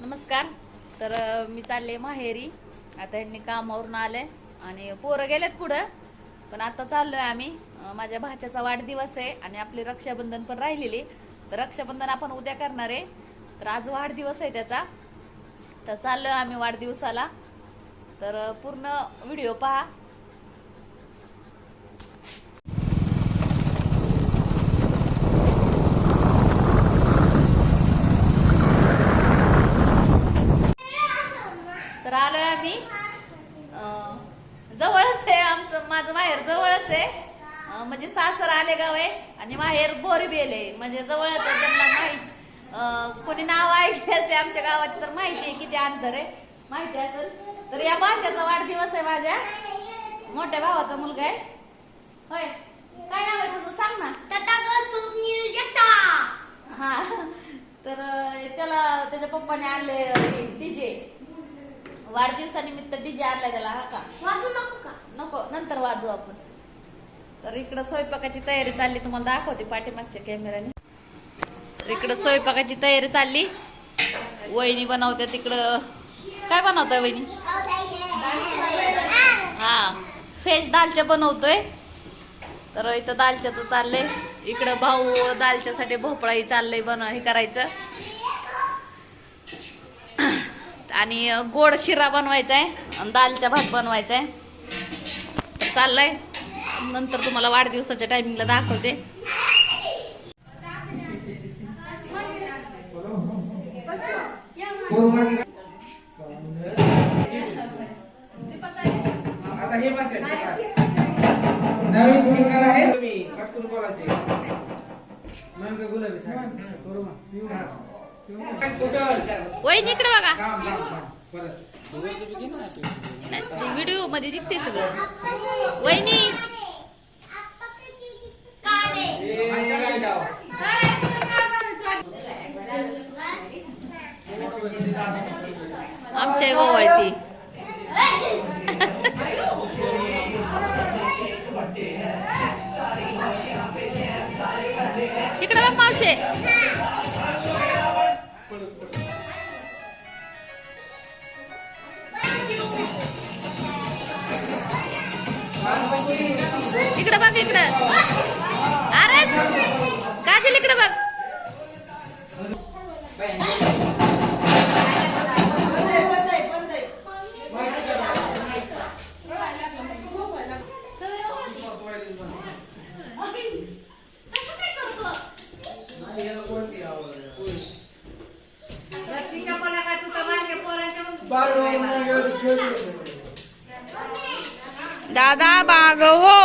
नमस्कार. तर मी चालले माहेरी. आता यांनी कामावरून आले आणि पोरं गेलेत पुढं. पण आता चाललोय आम्ही. माझ्या भाच्याचा वाढदिवस आहे आणि आपली रक्षाबंधन पण राहिलेली. तर रक्षाबंधन आपण उद्या करणार आहे. तर आज वाढदिवस आहे त्याचा. तर चाललोय आम्ही वाढदिवसाला. तर पूर्ण व्हिडिओ पहा. तर आलोय आम्ही. जवळच आहे आमचं माझं माहेर जवळच आहे. म्हणजे सासर आले गाव आहे आणि माहेर बोरबेल आहे. म्हणजे जवळच आहे त्यांना माहीत कोणी नाव ऐकले असते आमच्या गावाची तर माहिती आहे किती अंतर आहे. माहिती असेल? तर या भाच्याचा वाढदिवस आहे माझ्या. मोठ्या भावाचा मुलगा आहे. होय. काय नाव आहे तुझं? सांग ना. हा. तर त्याला त्याच्या पप्पाने आणले डीजे. वाढदिवसानिमित्त डीजे आणलाय त्याला हा का? वाजू नको का? नको नंतर वाजवू आपण. तर इकडं स्वयंपाकाची तयारी चालली तुम्हाला दाखवते पाठीमागच्या कॅमेऱ्याने तर इकडं स्वयंपाकाची तयारी चालली. वहिनी बनवते तिकडं. काय बनवताय वहिनी? हा फ्रेश दालच्या बनवतोय. तर इथं दालच्याचं चाललंय. इकडं भाऊ दालच्यासाठी भोपळाही चाललंय बन हे करायचं. आणि गोड शिरा बनवायचा आहे आणि दालच्या भात बनवायचा आहे चाललंय. नंतर तुम्हाला वाढदिवसाच्या टायमिंगला दाखवते. आता म्हणते नवीन प्रकार आहे. तुम्ही पटकन बोलायचे इकडे बघा. व्हिडिओमध्ये दिसते सगळं. वहिनी? आमच्या ओवाळती इकडे बघ मावशे इकडे बघ इकडे अरे काजल इकडे बघ दादा बागवो.